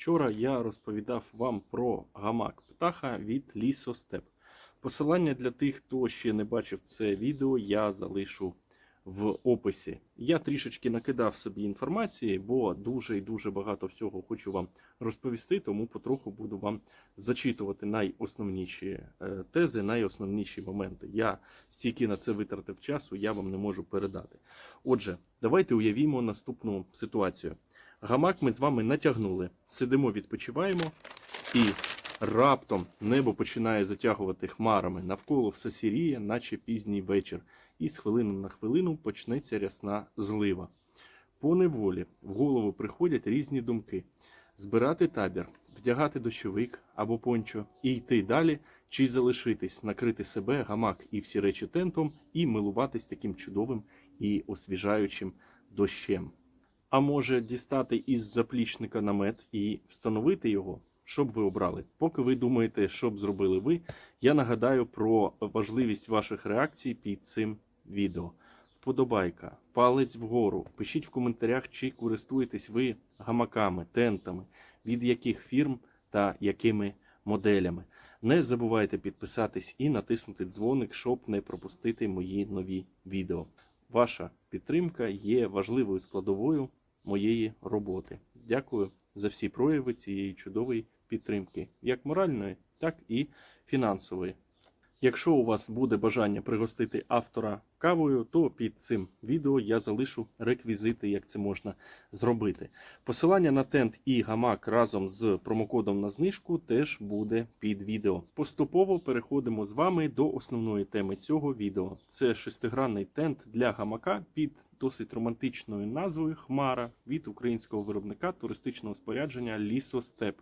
Вчора я розповідав вам про гамак птаха від лісостеп. Посилання для тих, хто ще не бачив це відео, я залишу в описі. Я трішечки накидав собі інформації, бо дуже і дуже багато всього хочу вам розповісти, тому потроху буду вам зачитувати найосновніші е, тези, найосновніші моменти. Я стільки на це витратив часу, я вам не можу передати. Отже, давайте уявімо наступну ситуацію. Гамак ми з вами натягнули, сидимо, відпочиваємо, і раптом небо починає затягувати хмарами. Навколо все сіріє, наче пізній вечір, і з хвилини на хвилину почнеться рясна злива. По неволі в голову приходять різні думки: збирати табір, вдягати дощовик або пончо і йти далі, чи залишитись, накрити себе, гамак і всі речі тентом, і милуватись таким чудовим і освіжаючим дощем. А може дістати із заплічника намет і встановити його, щоб ви обрали. Поки ви думаєте, що б зробили ви, я нагадаю про важливість ваших реакцій під цим відео. Вподобайка, палець вгору. Пишіть в коментарях, чи користуєтесь ви гамаками, тентами, від яких фірм та якими моделями. Не забувайте підписатись і натиснути дзвоник, щоб не пропустити мої нові відео. Ваша підтримка є важливою складовою моєї роботи. Дякую за всі прояви цієї чудової підтримки, як моральної, так і фінансової. Якщо у вас буде бажання пригостити автора кавою, то під цим відео я залишу реквізити, як це можна зробити. Посилання на тент і гамак разом з промокодом на знижку теж буде під відео. Поступово переходимо з вами до основної теми цього відео. Це шестигранний тент для гамака під досить романтичною назвою Хмара від українського виробника туристичного спорядження Лісостеп.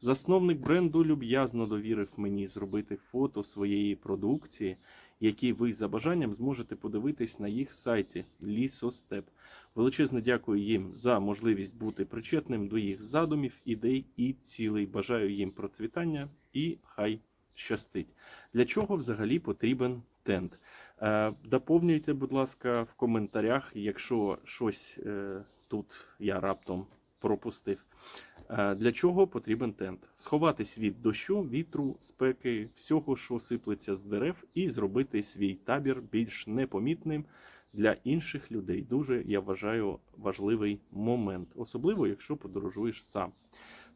Засновник бренду люб'язно довірив мені зробити фото своєї продукції, які ви за бажанням зможете подивитись на їх сайті Лісостеп. Величезне дякую їм за можливість бути причетним до їх задумів, ідей і цілей. Бажаю їм процвітання і хай щастить. Для чого взагалі потрібен тент? Е, доповнюйте, будь ласка, в коментарях, якщо щось е, тут я раптом пропустив. Е, Для чого потрібен тент? Сховатись від дощу, вітру, спеки, всього, що сиплеться з дерев, і зробити свій табір більш непомітним для інших людей. Дуже я вважаю важливий момент, особливо якщо подорожуєш сам.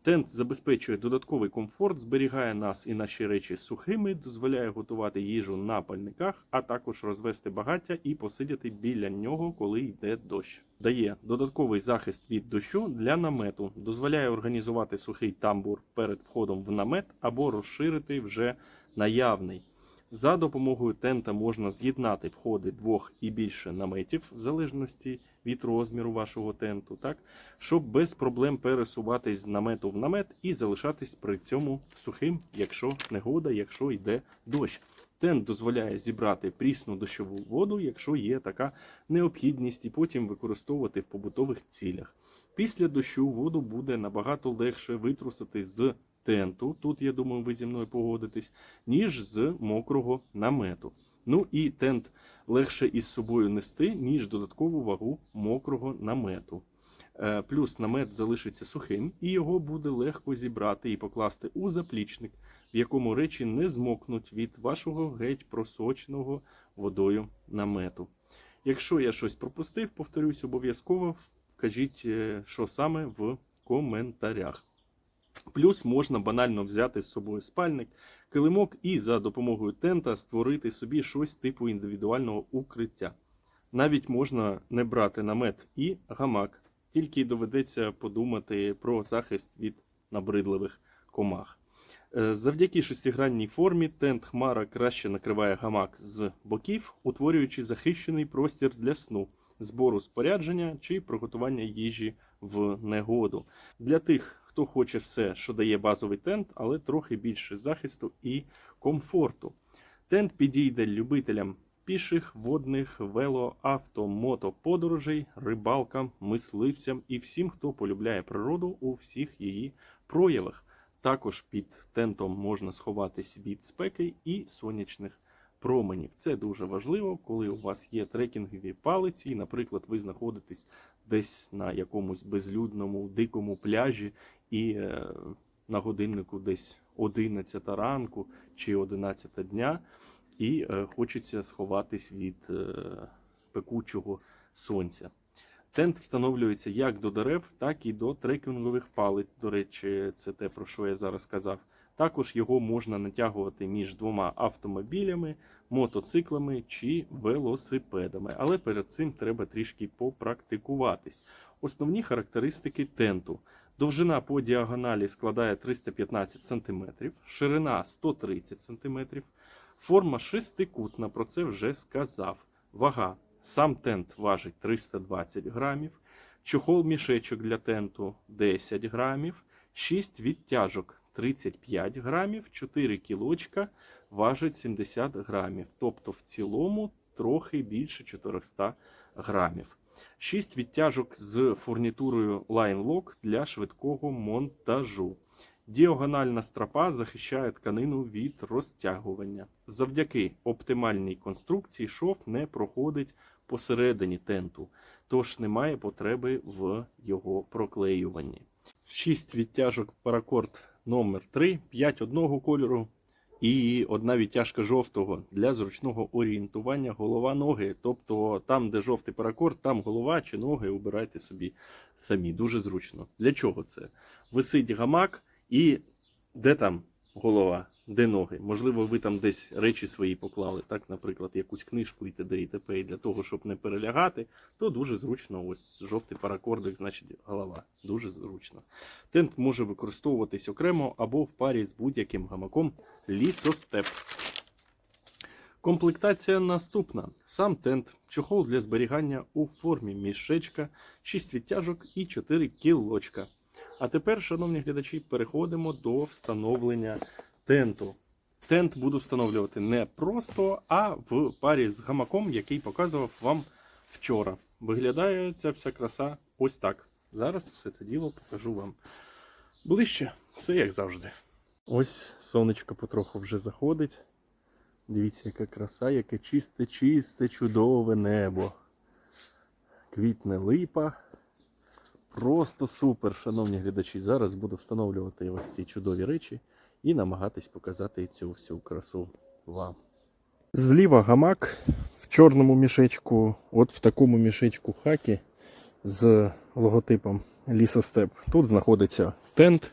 Тент забезпечує додатковий комфорт, зберігає нас і наші речі сухими, дозволяє готувати їжу на пальниках, а також розвести багаття і посидіти біля нього, коли йде дощ. Дає додатковий захист від дощу для намету, дозволяє організувати сухий тамбур перед входом в намет або розширити вже наявний. За допомогою тента можна з'єднати входи двох і більше наметів, в залежності від розміру вашого тенту, так, щоб без проблем пересуватись з намету в намет і залишатись при цьому сухим, якщо негода, якщо йде дощ. Тент дозволяє зібрати прісну дощову воду, якщо є така необхідність, і потім використовувати в побутових цілях. Після дощу воду буде набагато легше витрусити з тенту, тут я думаю, ви зі мною погодитесь, ніж з мокрого намету. Ну і тент легше із собою нести, ніж додаткову вагу мокрого намету. Е, Плюс намет залишиться сухим, і його буде легко зібрати і покласти у заплічник, в якому речі не змокнуть від вашого геть просоченого водою намету. Якщо я щось пропустив, повторюсь, обов'язково кажіть, е, що саме в коментарях. Плюс можна банально взяти з собою спальник, килимок і за допомогою тента створити собі щось типу індивідуального укриття. Навіть можна не брати намет і гамак, тільки доведеться подумати про захист від набридливих комах. Е, Завдяки шестигранній формі тент Хмара краще накриває гамак з боків, утворюючи захищений простір для сну, збору спорядження чи приготування їжі в негоду. Для тих, хто хоче все, що дає базовий тент, але трохи більше захисту і комфорту. Тент підійде любителям піших, водних, вело, авто, мото подорожей, рибалкам, мисливцям і всім, хто полюбляє природу у всіх її проявах. Також під тентом можна сховатись від спеки і сонячних променів. Це дуже важливо, коли у вас є трекінгові палиці, і, наприклад, ви знаходитесь десь на якомусь безлюдному дикому пляжі, і е, на годиннику десь 11 ранку чи 11 дня, і е, хочеться сховатись від е, пекучого сонця. Тент встановлюється як до дерев, так і до трекінгових палиць. До речі, це те, про що я зараз казав. Також його можна натягувати між двома автомобілями, мотоциклами чи велосипедами. Але перед цим треба трішки попрактикуватись. Основні характеристики тенту. Довжина по діагоналі складає 315 см, ширина 130 см, форма шестикутна, про це вже сказав. Вага. Сам тент важить 320 грамів, чохол мішечок для тенту 10 грамів, 6 відтяжок 35 грамів, 4 кілочка важить 70 грамів. Тобто в цілому трохи більше 400 грамів. 6 відтяжок з фурнітурою Line Lock для швидкого монтажу. Діагональна стропа захищає тканину від розтягування. Завдяки оптимальній конструкції шов не проходить посередині тенту, тож немає потреби в його проклеюванні. 6 відтяжок паракорд номер 3 5 одного кольору і одна відтяжка жовтого для зручного орієнтування голова-ноги. Тобто там, де жовтий паракорд, там голова чи ноги обирайте собі самі. Дуже зручно. Для чого це? Висить гамак і де там голова, де ноги? Можливо, ви там десь речі свої поклали, так, наприклад, якусь книжку і т.д. і т.п. І для того, щоб не перелягати, то дуже зручно. Ось жовтий паракордик, значить голова. Дуже зручно. Тент може використовуватись окремо або в парі з будь-яким гамаком лісостеп. Комплектація наступна: сам тент, чохол для зберігання у формі мішечка, 6 відтяжок і 4 кілочка. А тепер, шановні глядачі, переходимо до встановлення тенту. Тент буду встановлювати не просто, а в парі з гамаком, який показував вам вчора. Виглядає ця вся краса ось так. Зараз все це діло покажу вам ближче. Все як завжди. Ось сонечко потроху вже заходить. Дивіться, яка краса, яке чисте, чисте, чудове небо. Квітне липа. Просто супер, шановні глядачі. Зараз буду встановлювати ось ці чудові речі і намагатись показати цю всю красу вам. Зліва гамак в чорному мішечку, от в такому мішечку хакі з логотипом лісостеп. Тут знаходиться тент.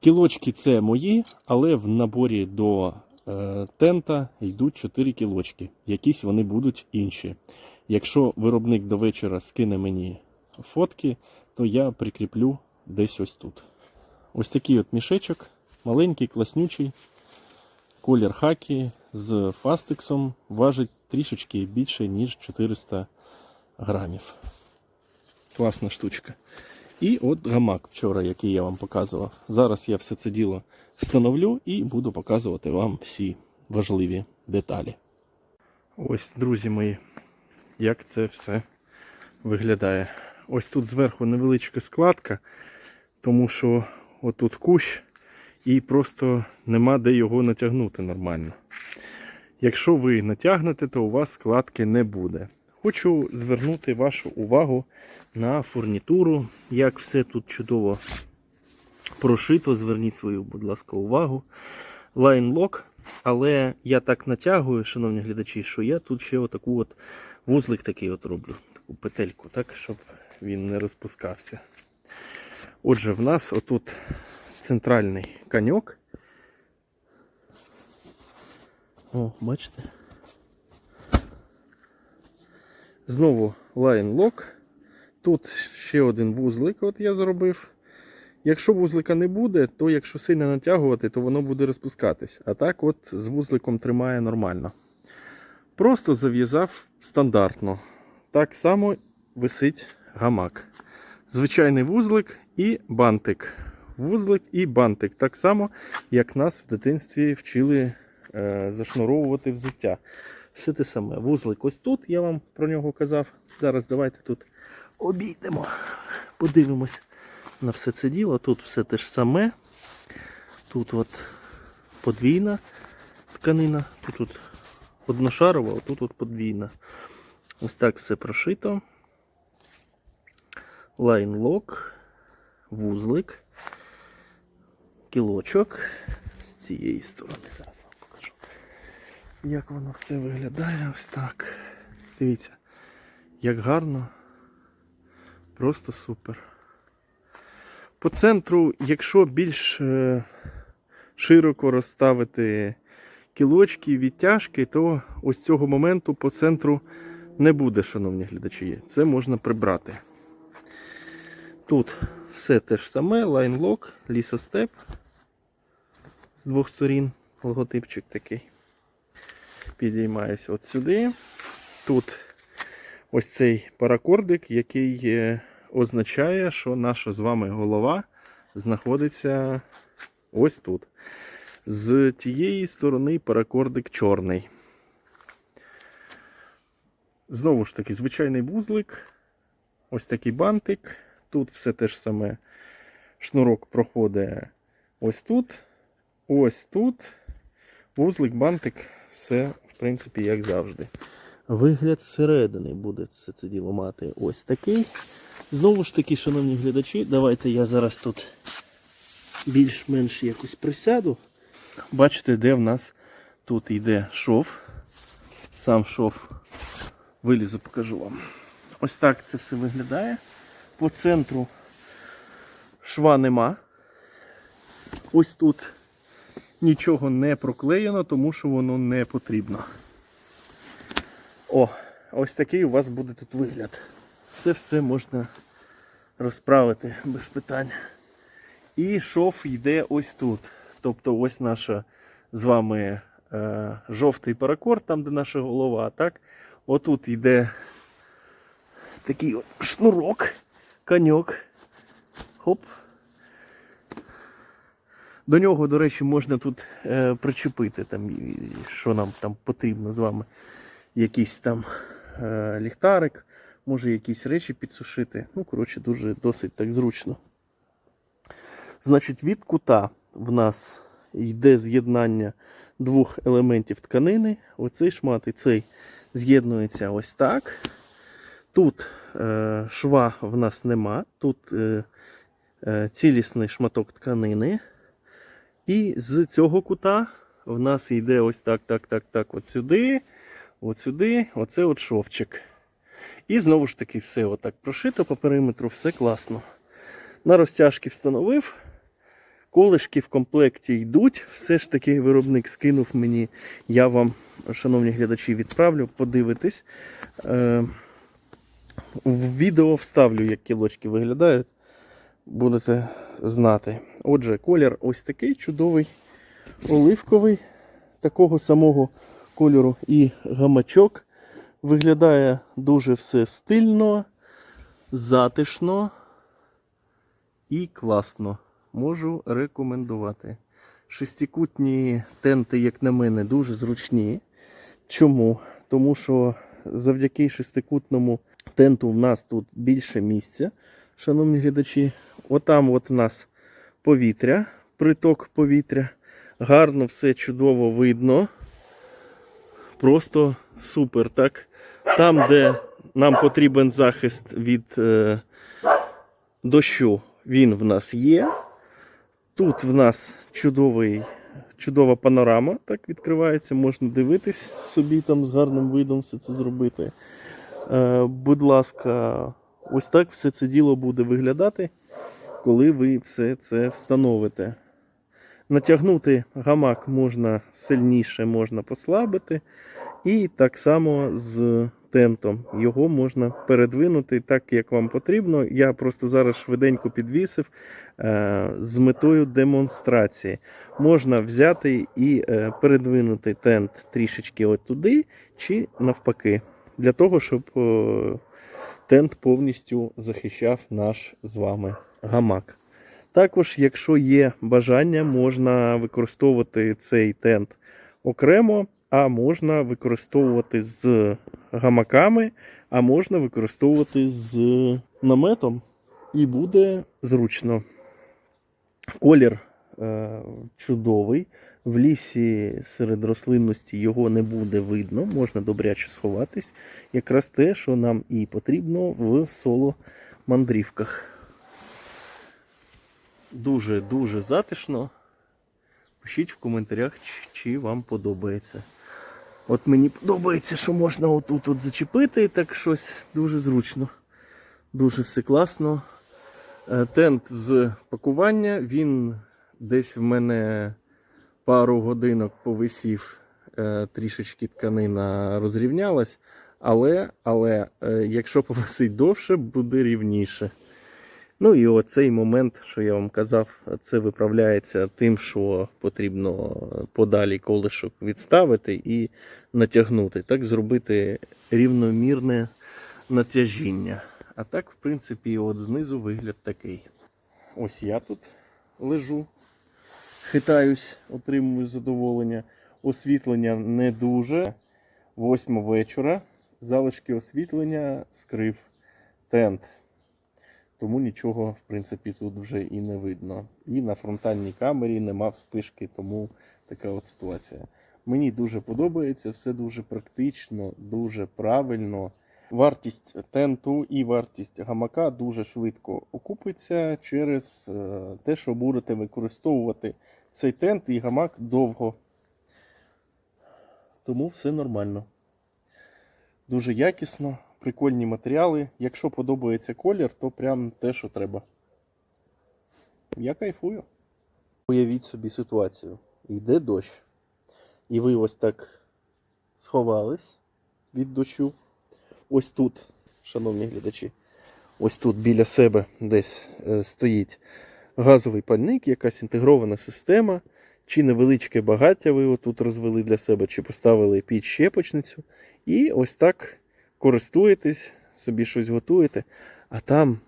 Кілочки це мої, але в наборі до е, тента йдуть 4 кілочки. Якісь вони будуть інші. Якщо виробник до вечора скине мені фотки, то я прикріплю десь ось тут. Ось такий от мішечок, маленький, класнючий, колір хакі з фастексом важить трішечки більше, ніж 400 грамів. Класна штучка. І от гамак вчора, який я вам показував. Зараз я все це діло встановлю і буду показувати вам всі важливі деталі. Ось, друзі мої, як це все виглядає. Ось тут зверху невеличка складка, тому що отут кущ і просто нема де його натягнути нормально. Якщо ви натягнете, то у вас складки не буде. Хочу звернути вашу увагу на фурнітуру, як все тут чудово прошито. Зверніть свою, будь ласка, увагу. Лайн-лок, але я так натягую, шановні глядачі, що я тут ще отаку от вузлик такий от роблю, таку петельку, так, щоб він не розпускався. Отже, в нас отут центральний каньок. О, бачите? Знову лайн-лок. Тут ще один вузлик от я зробив. Якщо вузлика не буде, то якщо сильно натягувати, то воно буде розпускатись. А так от з вузликом тримає нормально. Просто зав'язав стандартно. Так само висить гамак. Звичайний вузлик і бантик. Вузлик і бантик. Так само, як нас в дитинстві вчили е, зашнуровувати взуття. Все те саме. Вузлик ось тут, я вам про нього казав. Зараз давайте тут обійдемо. Подивимось на все це діло. Тут все те ж саме. Тут от подвійна тканина, тут от одношарова, а тут от подвійна. Ось так все прошито. Лайнлок, вузлик. кілочок. З цієї сторони зараз вам покажу. Як воно все виглядає ось так. Дивіться, як гарно. Просто супер. По центру, якщо більш е, широко розставити кілочки, відтяжки, то ось цього моменту по центру не буде, шановні глядачі. Це можна прибрати. Тут все те ж саме, лайнлок, лісостеп. З двох сторін логотипчик такий. Підіймаюсь от сюди. Тут ось цей паракордик, який е, означає, що наша з вами голова знаходиться ось тут. З тієї сторони паракордик чорний. Знову ж таки, звичайний вузлик. Ось такий бантик. Тут все те ж саме. Шнурок проходить ось тут, ось тут. Вузлик, бантик, все, в принципі, як завжди. Вигляд зсередини буде все це діло мати ось такий. Знову ж таки, шановні глядачі, давайте я зараз тут більш-менш якось присяду. Бачите, де в нас тут йде шов. Сам шов вилізу, покажу вам. Ось так це все виглядає. По центру шва нема. Ось тут нічого не проклеєно, тому що воно не потрібно. О, ось такий у вас буде тут вигляд. Це все можна розправити без питань. І шов йде ось тут. Тобто ось наша з вами е, жовтий паракорд, там де наша голова. Так? Отут йде такий от шнурок, коньок. Хоп. До нього, до речі, можна тут е, причепити, там, що нам там потрібно з вами. Якийсь там е, ліхтарик, може якісь речі підсушити. Ну, коротше, дуже досить так зручно. Значить, від кута в нас йде з'єднання двох елементів тканини. Оцей шмат і цей з'єднується ось так. Тут шва в нас нема, тут е, е, цілісний шматок тканини. І з цього кута в нас йде ось так, так, так, так, от сюди, от сюди, оце от шовчик. І знову ж таки все отак прошито по периметру, все класно. На розтяжки встановив. Колишки в комплекті йдуть. Все ж таки виробник скинув мені. Я вам, шановні глядачі, відправлю, подивитись. В відео вставлю, як кілочки виглядають. Будете знати. Отже, колір ось такий чудовий, оливковий, такого самого кольору і гамачок. Виглядає дуже все стильно, затишно і класно. Можу рекомендувати. Шестикутні тенти, як на мене, дуже зручні. Чому? Тому що завдяки шестикутному тенту в нас тут більше місця, шановні глядачі. Отам от в нас повітря, приток повітря. Гарно все чудово видно. Просто супер. так? Там, де нам потрібен захист від е, дощу, він в нас є. Тут в нас чудовий, чудова панорама, так відкривається, можна дивитись собі там з гарним видом все це зробити. Е, будь ласка, ось так все це діло буде виглядати, коли ви все це встановите. Натягнути гамак можна сильніше, можна послабити. І так само з тентом. Його можна передвинути так, як вам потрібно. Я просто зараз швиденько підвісив е, з метою демонстрації. Можна взяти і е, передвинути тент трішечки от туди, чи навпаки, для того, щоб е, тент повністю захищав наш з вами гамак. Також, якщо є бажання, можна використовувати цей тент окремо, а можна використовувати з гамаками, а можна використовувати з наметом, і буде зручно. Колір чудовий. В лісі серед рослинності його не буде видно, можна добряче сховатись. Якраз те, що нам і потрібно в соло мандрівках. Дуже-дуже затишно. Пишіть в коментарях, чи, чи вам подобається. От мені подобається, що можна отут от зачепити і так щось дуже зручно. Дуже все класно. Е, Тент з пакування, він десь в мене пару годинок повисів, е, трішечки тканина розрівнялась, але, але е, якщо повисить довше, буде рівніше. Ну і оцей момент, що я вам казав, це виправляється тим, що потрібно подалі колишок відставити і натягнути. Так зробити рівномірне натяжіння. А так, в принципі, от знизу вигляд такий. Ось я тут лежу, хитаюсь, отримую задоволення. Освітлення не дуже. Восьма вечора. Залишки освітлення скрив тент. Тому нічого, в принципі, тут вже і не видно. І на фронтальній камері нема вспишки, тому така от ситуація. Мені дуже подобається, все дуже практично, дуже правильно. Вартість тенту і вартість гамака дуже швидко окупиться через е, те, що будете використовувати цей тент і гамак довго. Тому все нормально. Дуже якісно, прикольні матеріали. Якщо подобається колір, то прям те, що треба. Я кайфую. Уявіть собі ситуацію. Йде дощ. І ви ось так сховались від дощу. Ось тут, шановні глядачі, ось тут біля себе десь е, стоїть газовий пальник, якась інтегрована система, чи невеличке багаття ви отут розвели для себе, чи поставили під щепочницю. І ось так користуєтесь, собі щось готуєте, а там,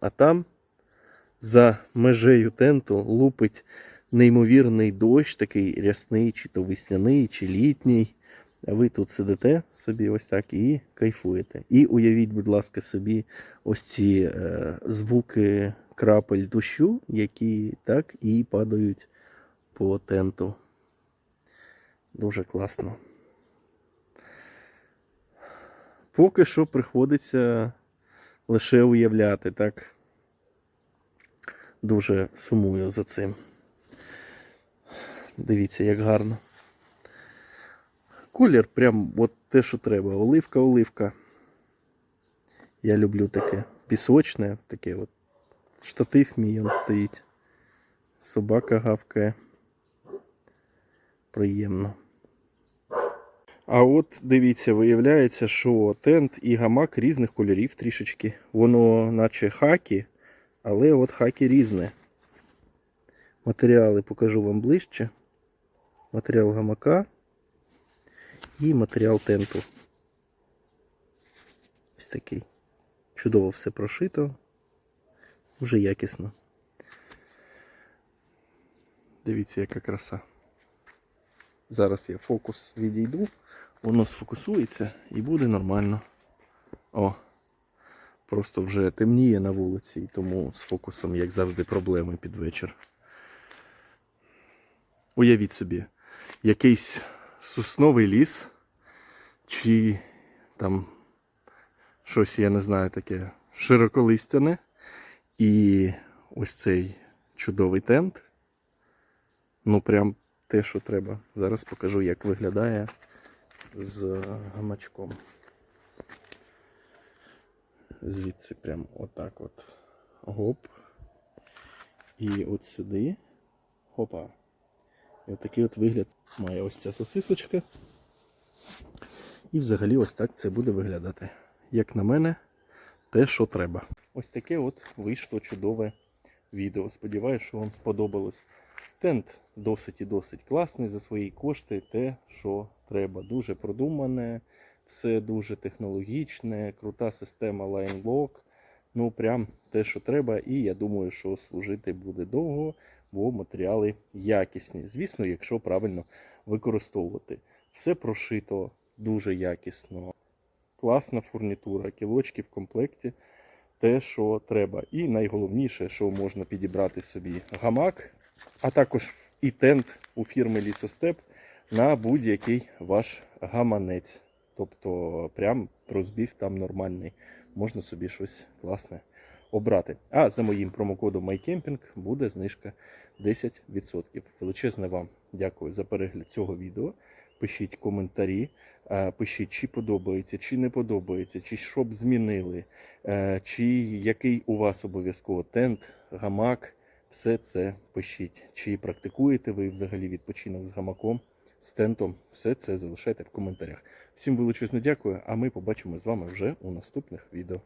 а там за межею тенту лупить неймовірний дощ, такий рясний, чи то весняний, чи літній. Ви тут сидите собі ось так і кайфуєте. І уявіть, будь ласка, собі ось ці е, звуки крапель дощу, які так і падають по тенту. Дуже класно. Поки що приходиться лише уявляти, так? Дуже сумую за цим. Дивіться, як гарно. Колір прям от те, що треба. Оливка, оливка. Я люблю таке. Пісочне, таке от. Штатив мій он стоїть. Собака гавкає. Приємно. А от дивіться, виявляється, що тент і гамак різних кольорів трішечки. Воно наче хакі, але от хакі різне. Матеріали покажу вам ближче. Матеріал гамака і матеріал тенту. Ось такий. Чудово все прошито. Дуже якісно. Дивіться, яка краса. Зараз я фокус відійду, воно сфокусується і буде нормально. О, просто вже темніє на вулиці, і тому з фокусом, як завжди, проблеми під вечір. Уявіть собі, якийсь сосновий ліс, чи там щось, я не знаю, таке широколистяне. І ось цей чудовий тент. Ну, прям те, що треба. Зараз покажу, як виглядає з гамачком. Звідси прям отак от. Гоп. І от сюди. Хопа. І отакий от вигляд має ось ця сосисочка. І взагалі ось так це буде виглядати. Як на мене, те, що треба. Ось таке от вийшло чудове відео. Сподіваюсь, що вам сподобалось. Тент досить і досить класний за свої кошти, те, що треба. Дуже продумане, все дуже технологічне, крута система Line Lock. Ну, прям те, що треба, і я думаю, що служити буде довго, бо матеріали якісні. Звісно, якщо правильно використовувати. Все прошито дуже якісно. Класна фурнітура, кілочки в комплекті. Те, що треба. І найголовніше, що можна підібрати собі гамак, а також і тент у фірми Лісостеп на будь-який ваш гаманець. Тобто, прям розбіг там нормальний. Можна собі щось класне обрати. А за моїм промокодом MyCamping буде знижка 10%. Величезне вам дякую за перегляд цього відео. Пишіть коментарі, е, пишіть, чи подобається, чи не подобається, чи що б змінили, е, чи який у вас обов'язково тент, гамак. Все це пишіть. Чи практикуєте ви взагалі відпочинок з гамаком, з тентом? Все це залишайте в коментарях. Всім величезне дякую, а ми побачимо з вами вже у наступних відео.